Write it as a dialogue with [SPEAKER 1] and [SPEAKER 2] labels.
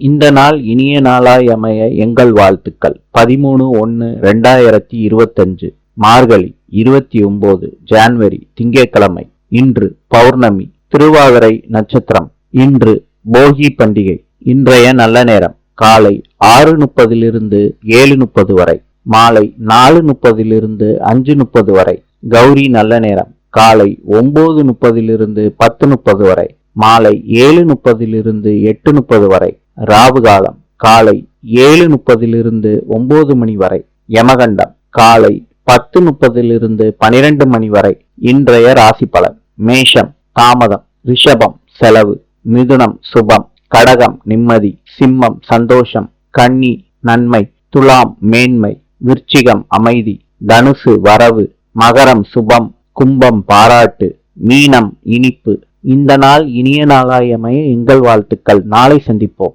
[SPEAKER 1] இந்த நாள் இனிய நாளாய் அமைய எங்கள் வாழ்த்துக்கள். பதிமூணு ஒன்று ரெண்டாயிரத்தி இருபத்தஞ்சு மார்கழி இருபத்தி ஒன்பது ஜான்வரி திங்கட்கிழமை இன்று பௌர்ணமி திருவாதிரை நட்சத்திரம் இன்று போகி பண்டிகை இன்றைய நல்ல நேரம் காலை ஆறு முப்பதிலிருந்து ஏழு முப்பது வரை மாலை நாலு முப்பதிலிருந்து அஞ்சு முப்பது வரை கௌரி நல்ல நேரம் காலை ஒன்பது முப்பதிலிருந்து பத்து முப்பது வரை மாலை ஏழு முப்பதிலிருந்து எட்டு முப்பது வரை ராவு காலம் காலை ஏழு முப்பதிலிருந்து ஒன்பது மணி வரை. யமகண்டம் காலை பத்து முப்பதிலிருந்து பனிரெண்டு மணி வரை. இன்றைய ராசி பலன் மேஷம் தாமதம் ரிஷபம் செலவு மிதுனம் சுபம் கடகம் நிம்மதி சிம்மம் சந்தோஷம் கன்னி நன்மை துலாம் மேன்மை விருச்சிகம் அமைதி தனுசு வரவு மகரம் சுபம் கும்பம் பாராட்டு மீனம் இனிப்பு. இந்த நாள் இனிய நாளாயமைய எங்கள் வாழ்த்துக்கள். நாளை சந்திப்போம்.